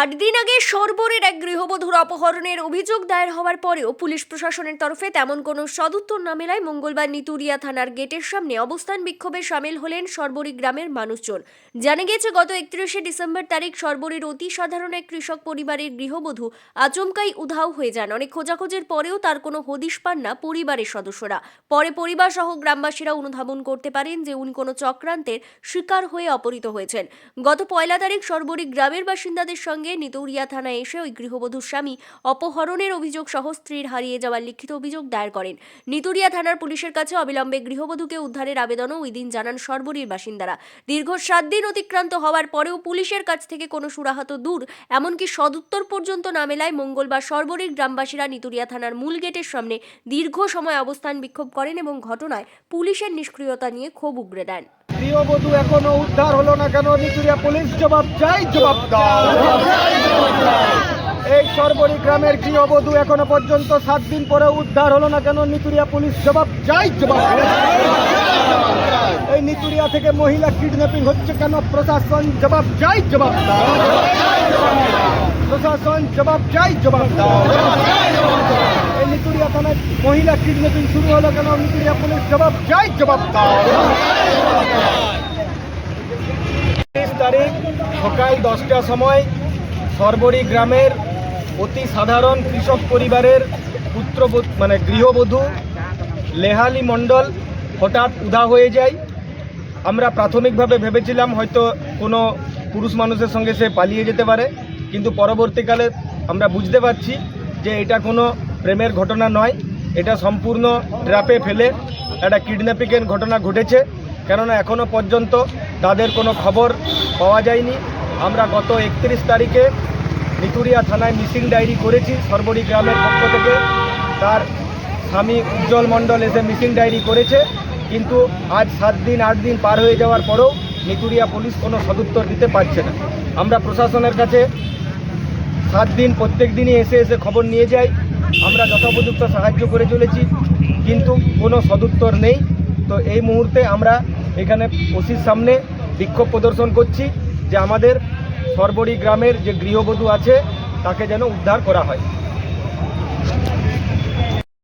আট দিন আগে সরবরের এক গৃহবধূর অপহরণের অভিযোগ দায়ের হওয়ার পরেও পুলিশ প্রশাসনের তরফে তেমন কোনো সদুত্তর না মেলায় মঙ্গলবার নিতুরিয়া থানার গেটের সামনে অবস্থান বিক্ষোভে সামিল হলেন সরবরি গ্রামের মানুষজন। জানা গেছে গত একত্রিশে ডিসেম্বর তারিখ সরবরির অতি সাধারণ এক কৃষক পরিবারের গৃহবধূ আচমকাই উধাও হয়ে যান। অনেক খোঁজাখোঁজের পরেও তার কোনো হদিশ পান না পরিবারের সদস্যরা। পরে পরিবার সহ গ্রামবাসীরা অনুধাবন করতে পারেন যে, উনি কোনো চক্রান্তের শিকার হয়ে অপহৃত হয়েছেন। গত পয়লা তারিখ সরবরি গ্রামের বাসিন্দাদের সঙ্গে নিতৌরিয়া থানায় এসে ওই গৃহবধূর স্বামী অপহরণের অভিযোগ সহ স্ত্রীর হারিয়ে যাওয়ার লিখিত অভিযোগ দায়ের করেন। নিতুরিয়া থানার পুলিশের কাছে অবিলম্বে গৃহবধূকে উদ্ধারের আবেদনও ওই দিন জানান সরবরির বাসিন্দারা। দীর্ঘ সাত দিন অতিক্রান্ত হওয়ার পরেও পুলিশের কাছ থেকে কোনো সুরাহত দূর, এমনকি সদুত্তর পর্যন্ত না মেলায় মঙ্গলবার সরবরির গ্রামবাসীরা নিতুরিয়া থানার মূল গেটের সামনে দীর্ঘ সময় অবস্থান বিক্ষোভ করেন এবং ঘটনায় পুলিশের নিষ্ক্রিয়তা নিয়ে ক্ষোভ উগরে দেন। গৃহবধূ এখনও উদ্ধার হলো না কেন? নিতুরিয়া পুলিশ জবাব চাই, জবাব এই সরবরি গ্রামের গৃহবধূ এখনও পর্যন্ত সাত দিন পরে উদ্ধার হলো না কেন? নিতুরিয়া পুলিশ জবাব চাই, জবাব। এই নিতুরিয়া থেকে মহিলা কিডন্যাপিং হচ্ছে কেন? প্রশাসন জবাব চাই, জবাব প্রশাসন জবাব চাই, জবাব এই নিতুরিয়া থানায় মহিলা কিডন্যাপিং শুরু হলো কেন? নিতুরিয়া পুলিশ জবাব চাই, জবাব তারিখ সকাল দশটার সময় সরবরি গ্রামের অতি সাধারণ কৃষক পরিবারের পুত্র মানে গৃহবধূ লেহালি মণ্ডল হঠাৎ উধা হয়ে যায়। আমরা প্রাথমিকভাবে ভেবেছিলাম হয়তো কোনো পুরুষ মানুষের সঙ্গে সে পালিয়ে যেতে পারে, কিন্তু পরবর্তীকালে আমরা বুঝতে পারছি যে এটা কোনো প্রেমের ঘটনা নয়, এটা সম্পূর্ণ ট্র্যাপে ফেলে, একটা কিডন্যাপিংয়ের ঘটনা ঘটেছে। কেননা এখনও পর্যন্ত তাদের কোনো খবর পাওয়া যায়নি। আমরা গত একত্রিশ তারিখে নিতুরিয়া থানায় মিসিং ডায়েরি করেছি, সরবরি গ্রামের পক্ষ থেকে। তার স্বামী উজ্জ্বল মণ্ডল এসে মিসিং ডায়েরি করেছে, কিন্তু আজ সাত দিন, আট দিন পার হয়ে যাওয়ার পরেও নিতুরিয়া পুলিশ কোনো সদুত্তর দিতে পারছে না। আমরা প্রশাসনের কাছে সাত দিন প্রত্যেক দিনই এসে এসে খবর নিয়ে যাই। আমরা যথোপযুক্ত সাহায্য করে চলেছি, কিন্তু কোনো সদুত্তর নেই। তো এই মুহূর্তে আমরা এখানে ওসির সামনে বিক্ষোভ প্রদর্শন করছি যে আমাদের সরবরি গ্রামের যে গৃহবধূ আছে, তাকে যেন উদ্ধার করা হয়।